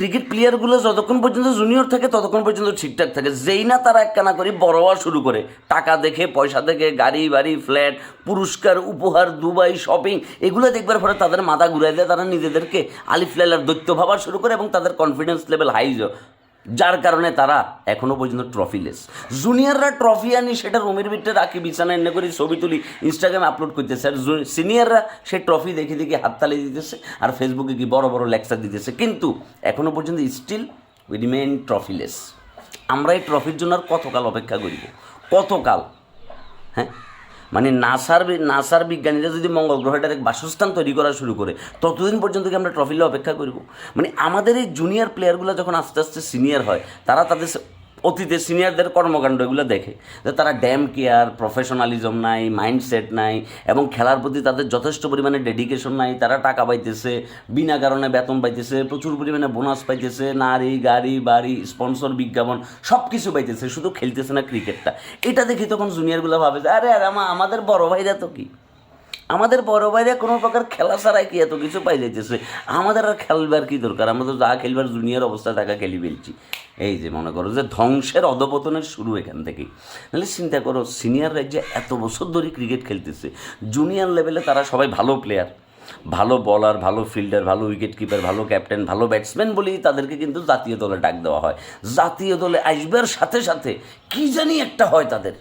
Cricket প্লেয়ারগুলো যতক্ষণ পর্যন্ত junior থাকে, ততক্ষণ পর্যন্ত ঠিকঠাক থাকে। যেই না তারা একখানা করে বড় হওয়া শুরু করে। টাকা দেখে, পয়সা দেখে, গাড়ি, বাড়ি, ফ্ল্যাট, পুরস্কার, উপহার, দুবাই, শপিং, এগুলো দেখবার পরে তাদের মাথা ঘুরাই দেয়, তারা নিজেদেরকে আলিফ লাইলার দৈত্য ভাবা শুরু করে এবং তাদের কনফিডেন্স লেভেল হাই যার কারণে তারা এখনও পর্যন্ত ট্রফিলেস। জুনিয়ররা ট্রফি আনি, সেটা রুমের ভিতরে রাখি বিছানা এনে করে ছবি তুলি ইনস্টাগ্রামে আপলোড করতেছে। আর সিনিয়ররা সে ট্রফি দেখে দেখে হাততালি দিতেছে আর ফেসবুকে কি বড় বড় লেকচার দিতেছে। কিন্তু এখনও পর্যন্ত স্টিল উই রিমেইন ট্রফিলেস আমরা এই ট্রফির জন্য আর কতকাল অপেক্ষা করিব? কতকাল? হ্যাঁ? মানে নাসার নাসার বিজ্ঞানীরা যদি মঙ্গল গ্রহটার এক বাসস্থান তৈরি করা শুরু করে, ততদিন পর্যন্ত কি আমরা ট্রফিলে অপেক্ষা করব? মানে আমাদের এই জুনিয়র প্লেয়ারগুলো যখন আস্তে আস্তে সিনিয়র হয়, তারা তাদের অতীতে সিনিয়রদের কর্মকাণ্ড এগুলো দেখে, যে তারা ড্যাম কেয়ার প্রফেশনালিজম নাই মাইন্ডসেট নাই, এবং খেলার প্রতি তাদের যথেষ্ট পরিমাণে ডেডিকেশন নাই, তারা টাকা পাইতেছে, বিনা কারণে বেতন পাইতেছে, প্রচুর পরিমাণে বোনাস পাইতেছে, নারী, গাড়ি, বাড়ি স্পন্সর বিজ্ঞাপন সব কিছু পাইতেছে, শুধু খেলতেছে না ক্রিকেটটা এটা দেখি তখন জুনিয়রগুলো ভাবে যে, আরে আরে আমাদের বড় ভাইরা তো কি? আমাদের বড় ভাইরা কোনো প্রকার খেলা ছাড়াই কি এত কিছু পাই যাইতেছে আমাদের আর খেলবার কি দরকার? আমরা তো যা খেলবার জুনিয়র অবস্থায় টাকা খেলি ফেলছি। এই যে মনে করো যে ধ্বংসের অধপতনের শুরু এখান থেকেই নাহলে চিন্তা করো সিনিয়র রাজ্যে এত বছর ধরে ক্রিকেট খেলতেছে জুনিয়র লেভেলে তারা সবাই ভালো প্লেয়ার ভালো বলার ভালো ফিল্ডার ভালো উইকেট কিপার ভালো ক্যাপ্টেন ভালো ব্যাটসম্যান বলেই তাদেরকে কিন্তু জাতীয় দলে ডাক দেওয়া হয়। জাতীয় দলে আসবার সাথে সাথে কি জানি একটা হয় তাদের।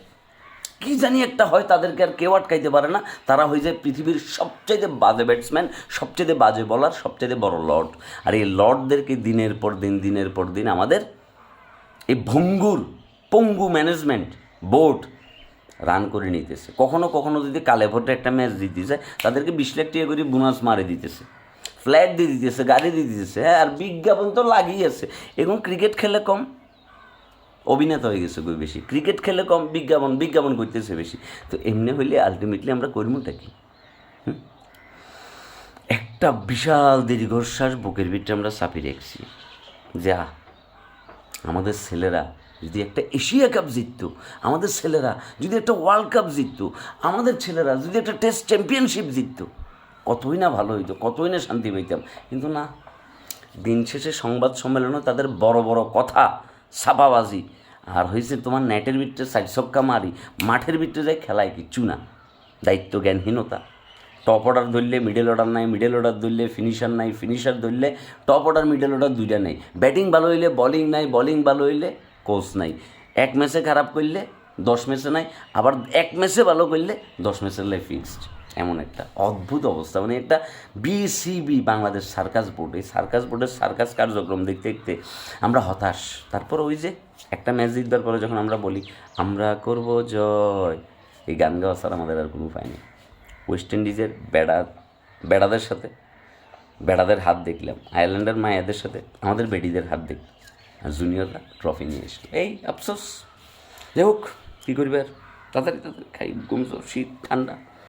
কি জানি একটা হয়, তাদেরকে আর কেউ আটকাইতে পারে না। তারা হয়ে যায় পৃথিবীর সবচাইতে বাজে ব্যাটসম্যান সবচেয়ে বাজে বলার সবচেয়ে বড় লর্ড আর এই লর্ডদেরকে দিনের পর দিন, দিনের পর দিন আমাদের এই ভঙ্গুর, পঙ্গু ম্যানেজমেন্ট বোর্ড রান করে নিতেছে। কখনো কখনো যদি কালে ভোটে একটা ম্যাচ দিতেছে তাদেরকে বিশ লাখ টাকা করে বোনাস মারে দিতেছে। ফ্ল্যাট দিয়ে দিতেছে, গাড়ি দিয়ে দিতেছে। হ্যাঁ আর বিজ্ঞাপন তো লাগিয়ে আছে এখন ক্রিকেট খেলে কম। অভিনেতা হয়ে গেছে খুব বেশি। ক্রিকেট খেলে কম বিজ্ঞাপন বিজ্ঞাপন করতেছে বেশি। তো এমনি হইলে আলটিমেটলি আমরা কর্মটা কি? একটা বিশাল দীর্ঘশ্বাস বুকের ভিতরে আমরা চাপি রেখেছি যা আমাদের ছেলেরা যদি একটা এশিয়া কাপ জিততো, আমাদের ছেলেরা যদি একটা ওয়ার্ল্ড কাপ জিততো, আমাদের ছেলেরা যদি একটা টেস্ট চ্যাম্পিয়নশিপ জিততো, কতই না ভালো হইতো, কতই না শান্তি পাইতাম। কিন্তু না, দিন শেষে সংবাদ সম্মেলনে তাদের বড় বড় কথা ছাপাবাজি আর হয়েছে তোমার নেটের ভিতরে সাইড ছক্কা মারি, মাঠের ভিতরে যাই খেলায় কিচ্ছু না। দায়িত্ব জ্ঞানহীনতা। টপ অর্ডার ধরলে মিডল অর্ডার নাই মিডল অর্ডার ধরলে ফিনিশার নাই ফিনিশার ধরলে টপ অর্ডার মিডল অর্ডার দুইটা নেই। ব্যাটিং ভালো হইলে বলিং নাই বলিং ভালো হইলে কোচ নাই। এক ম্যাচে খারাপ করলে দশ ম্যাচে নাই, আবার এক ম্যাচে ভালো করলে দশ ম্যাচের লাই ফিক্সড এমন একটা অদ্ভুত অবস্থা। মানে একটা বিসিবি বাংলাদেশ সার্কাস বোর্ড। এই সার্কাস বোর্ডের সার্কাস কার্যক্রম দেখতে দেখতে আমরা হতাশ। তারপর ওই যে একটা ম্যাচ জিতবার পরে যখন আমরা বলি, আমরা করব জয়। এই গান গাওয়া ছাড়া আমাদের আর কোনো উপায় নেই। ওয়েস্ট ইন্ডিজের বেড়া, বেড়াদের সাথে, বেড়াদের হাত দেখলাম। আয়ারল্যান্ডের মায়েদের সাথে আমাদের বেডিদের হাত দেখলাম। আর জুনিয়ররা ট্রফি নিয়ে এসলো। এই, আফসোস। যাই হোক। কী করবে আর? তাড়াতাড়ি তাড়াতাড়ি খাই গুমস শীত ঠান্ডা।